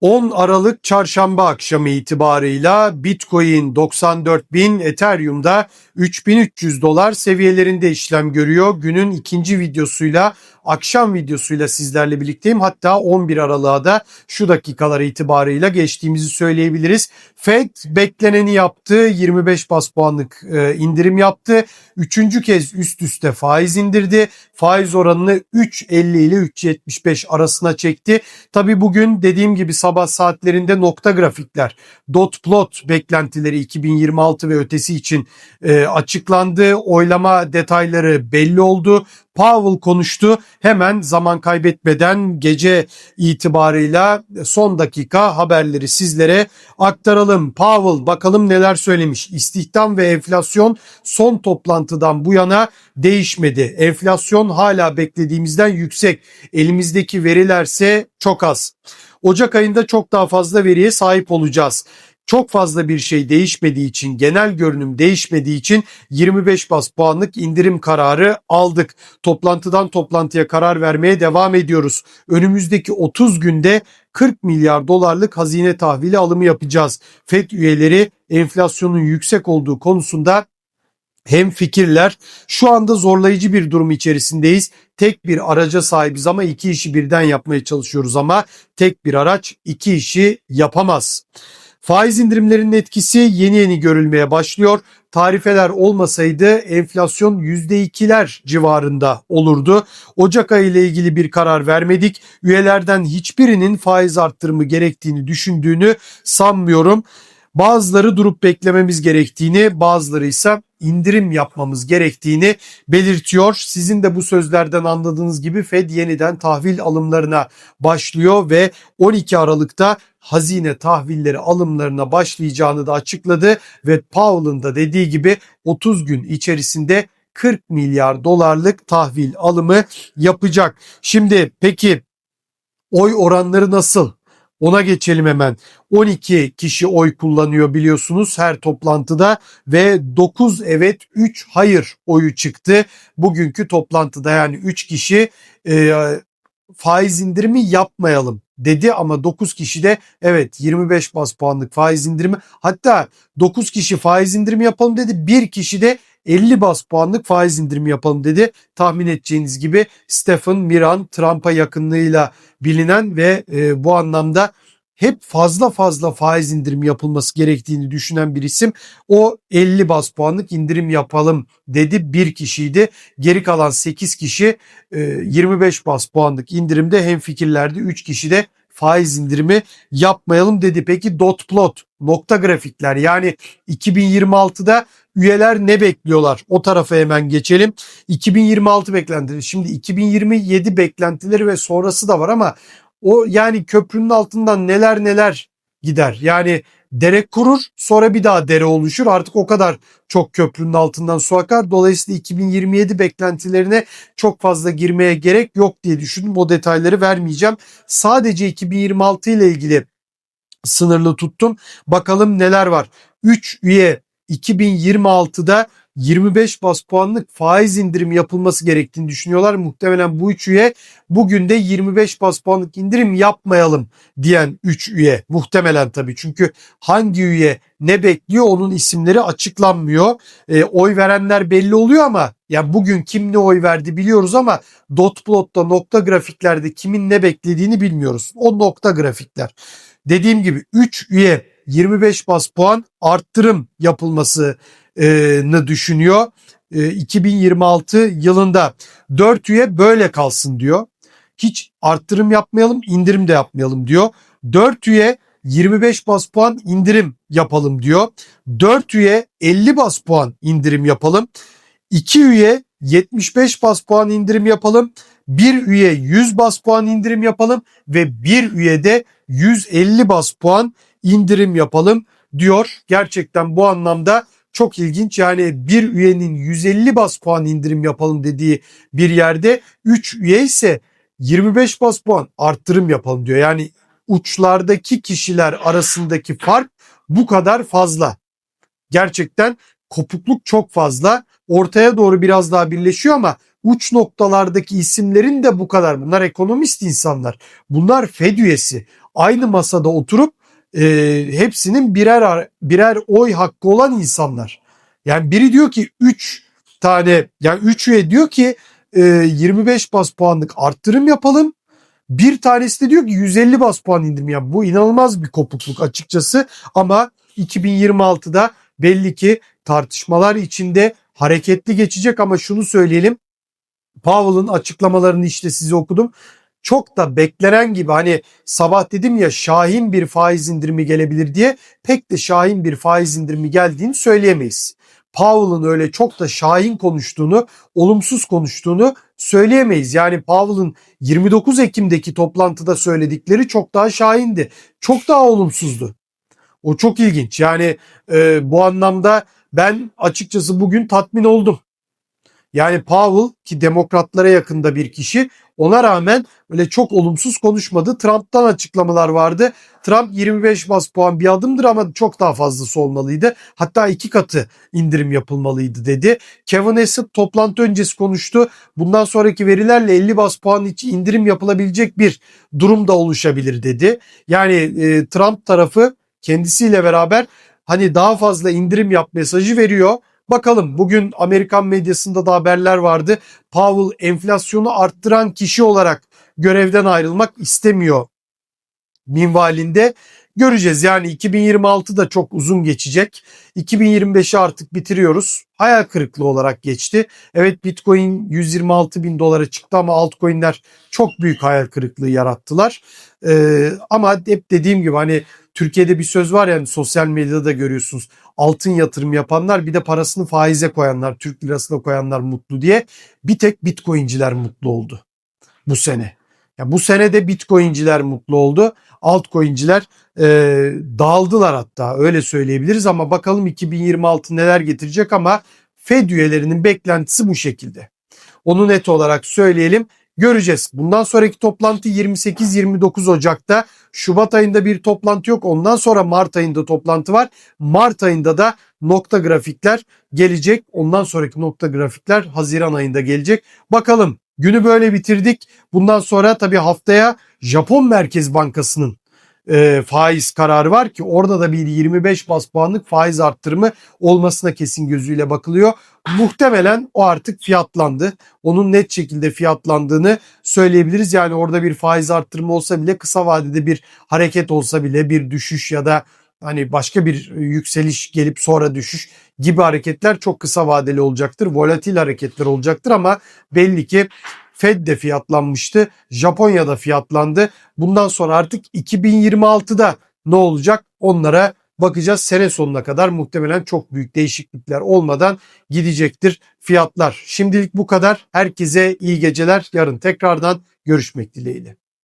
10 Aralık çarşamba akşamı itibarıyla Bitcoin 94.000, Ethereum'da 3300 dolar seviyelerinde işlem görüyor. Günün ikinci videosuyla akşam videosuyla sizlerle birlikteyim. Hatta 11 Aralık'a da şu dakikalar itibarıyla geçtiğimizi söyleyebiliriz. Fed bekleneni yaptı. 25 bas puanlık e, indirim yaptı. Üçüncü kez üst üste faiz indirdi. Faiz oranını 3.50 ile 3.75 arasına çekti. Tabi bugün dediğim gibi sabah saatlerinde nokta grafikler, dot plot beklentileri 2026 ve ötesi için e, açıklandı. Oylama detayları belli oldu. Powell konuştu. Hemen zaman kaybetmeden gece itibarıyla son dakika haberleri sizlere aktaralım. Powell bakalım neler söylemiş. İstihdam ve enflasyon son toplantıdan bu yana değişmedi. Enflasyon hala beklediğimizden yüksek. Elimizdeki verilerse çok az. Ocak ayında çok daha fazla veriye sahip olacağız çok fazla bir şey değişmediği için, genel görünüm değişmediği için 25 bas puanlık indirim kararı aldık. Toplantıdan toplantıya karar vermeye devam ediyoruz. Önümüzdeki 30 günde 40 milyar dolarlık hazine tahvili alımı yapacağız. FED üyeleri enflasyonun yüksek olduğu konusunda hem fikirler. Şu anda zorlayıcı bir durum içerisindeyiz. Tek bir araca sahibiz ama iki işi birden yapmaya çalışıyoruz ama tek bir araç iki işi yapamaz. Faiz indirimlerinin etkisi yeni yeni görülmeye başlıyor. Tarifeler olmasaydı enflasyon %2'ler civarında olurdu. Ocak ayı ile ilgili bir karar vermedik. Üyelerden hiçbirinin faiz arttırımı gerektiğini düşündüğünü sanmıyorum. Bazıları durup beklememiz gerektiğini, bazıları ise indirim yapmamız gerektiğini belirtiyor. Sizin de bu sözlerden anladığınız gibi Fed yeniden tahvil alımlarına başlıyor ve 12 Aralık'ta hazine tahvilleri alımlarına başlayacağını da açıkladı ve Powell'ın da dediği gibi 30 gün içerisinde 40 milyar dolarlık tahvil alımı yapacak. Şimdi peki oy oranları nasıl? Ona geçelim hemen. 12 kişi oy kullanıyor biliyorsunuz her toplantıda ve 9 evet 3 hayır oyu çıktı. Bugünkü toplantıda yani 3 kişi e, faiz indirimi yapmayalım dedi ama 9 kişi de evet 25 bas puanlık faiz indirimi hatta 9 kişi faiz indirimi yapalım dedi. Bir kişi de 50 bas puanlık faiz indirimi yapalım dedi. Tahmin edeceğiniz gibi Stephen Miran Trump'a yakınlığıyla bilinen ve e, bu anlamda hep fazla fazla faiz indirimi yapılması gerektiğini düşünen bir isim. O 50 bas puanlık indirim yapalım dedi bir kişiydi. Geri kalan 8 kişi 25 bas puanlık indirimde hem fikirlerdi 3 kişi de faiz indirimi yapmayalım dedi. Peki dot plot nokta grafikler yani 2026'da üyeler ne bekliyorlar? O tarafa hemen geçelim. 2026 beklentileri. Şimdi 2027 beklentileri ve sonrası da var ama o yani köprünün altından neler neler gider. Yani dere kurur sonra bir daha dere oluşur. Artık o kadar çok köprünün altından su akar. Dolayısıyla 2027 beklentilerine çok fazla girmeye gerek yok diye düşündüm. O detayları vermeyeceğim. Sadece 2026 ile ilgili sınırlı tuttum. Bakalım neler var. 3 üye 2026'da 25 bas puanlık faiz indirim yapılması gerektiğini düşünüyorlar. Muhtemelen bu üç üye bugün de 25 bas puanlık indirim yapmayalım diyen 3 üye. Muhtemelen tabii çünkü hangi üye ne bekliyor onun isimleri açıklanmıyor. E, oy verenler belli oluyor ama ya bugün kim ne oy verdi biliyoruz ama dot plot'ta nokta grafiklerde kimin ne beklediğini bilmiyoruz. O nokta grafikler. Dediğim gibi 3 üye 25 bas puan arttırım yapılması düşünüyor. 2026 yılında 4 üye böyle kalsın diyor. Hiç arttırım yapmayalım, indirim de yapmayalım diyor. 4 üye 25 bas puan indirim yapalım diyor. 4 üye 50 bas puan indirim yapalım. 2 üye 75 bas puan indirim yapalım. 1 üye 100 bas puan indirim yapalım ve 1 üye de 150 bas puan indirim yapalım diyor. Gerçekten bu anlamda çok ilginç. Yani bir üyenin 150 bas puan indirim yapalım dediği bir yerde 3 üye ise 25 bas puan arttırım yapalım diyor. Yani uçlardaki kişiler arasındaki fark bu kadar fazla. Gerçekten kopukluk çok fazla. Ortaya doğru biraz daha birleşiyor ama uç noktalardaki isimlerin de bu kadar. Bunlar ekonomist insanlar. Bunlar Fed üyesi. aynı masada oturup e, hepsinin birer birer oy hakkı olan insanlar. Yani biri diyor ki 3 tane yani 3 üye diyor ki e, 25 bas puanlık arttırım yapalım. Bir tanesi de diyor ki 150 bas puan indirim yap. Bu inanılmaz bir kopukluk açıkçası ama 2026'da belli ki tartışmalar içinde hareketli geçecek ama şunu söyleyelim. Powell'ın açıklamalarını işte size okudum. Çok da beklenen gibi hani sabah dedim ya şahin bir faiz indirimi gelebilir diye pek de şahin bir faiz indirimi geldiğini söyleyemeyiz. Powell'ın öyle çok da şahin konuştuğunu, olumsuz konuştuğunu söyleyemeyiz. Yani Powell'ın 29 Ekim'deki toplantıda söyledikleri çok daha şahindi. Çok daha olumsuzdu. O çok ilginç. Yani e, bu anlamda ben açıkçası bugün tatmin oldum. Yani Powell ki demokratlara yakında bir kişi ona rağmen öyle çok olumsuz konuşmadı. Trump'tan açıklamalar vardı. Trump 25 bas puan bir adımdır ama çok daha fazlası olmalıydı. Hatta iki katı indirim yapılmalıydı dedi. Kevin Hassett toplantı öncesi konuştu. Bundan sonraki verilerle 50 bas puan için indirim yapılabilecek bir durum da oluşabilir dedi. Yani e, Trump tarafı kendisiyle beraber hani daha fazla indirim yap mesajı veriyor. Bakalım bugün Amerikan medyasında da haberler vardı. Powell enflasyonu arttıran kişi olarak görevden ayrılmak istemiyor minvalinde. Göreceğiz yani 2026 da çok uzun geçecek. 2025'i artık bitiriyoruz. Hayal kırıklığı olarak geçti. Evet Bitcoin 126 bin dolara çıktı ama altcoin'ler çok büyük hayal kırıklığı yarattılar. Ee, ama hep dediğim gibi hani Türkiye'de bir söz var yani sosyal medyada da görüyorsunuz. Altın yatırım yapanlar bir de parasını faize koyanlar, Türk lirasına koyanlar mutlu diye. Bir tek Bitcoin'ciler mutlu oldu bu sene. Ya bu sene de Bitcoin'ciler mutlu oldu. Altcoin'ciler e, dağıldılar hatta öyle söyleyebiliriz ama bakalım 2026 neler getirecek ama Fed üyelerinin beklentisi bu şekilde. Onu net olarak söyleyelim. Göreceğiz. Bundan sonraki toplantı 28-29 Ocak'ta. Şubat ayında bir toplantı yok. Ondan sonra Mart ayında toplantı var. Mart ayında da nokta grafikler gelecek. Ondan sonraki nokta grafikler Haziran ayında gelecek. Bakalım günü böyle bitirdik. Bundan sonra tabii haftaya Japon Merkez Bankası'nın e, faiz kararı var ki orada da bir 25 bas puanlık faiz arttırımı olmasına kesin gözüyle bakılıyor. Muhtemelen o artık fiyatlandı. Onun net şekilde fiyatlandığını söyleyebiliriz. Yani orada bir faiz arttırımı olsa bile kısa vadede bir hareket olsa bile bir düşüş ya da hani başka bir yükseliş gelip sonra düşüş gibi hareketler çok kısa vadeli olacaktır. Volatil hareketler olacaktır ama belli ki Fed de fiyatlanmıştı. Japonya'da fiyatlandı. Bundan sonra artık 2026'da ne olacak onlara bakacağız. Sene sonuna kadar muhtemelen çok büyük değişiklikler olmadan gidecektir fiyatlar. Şimdilik bu kadar. Herkese iyi geceler. Yarın tekrardan görüşmek dileğiyle.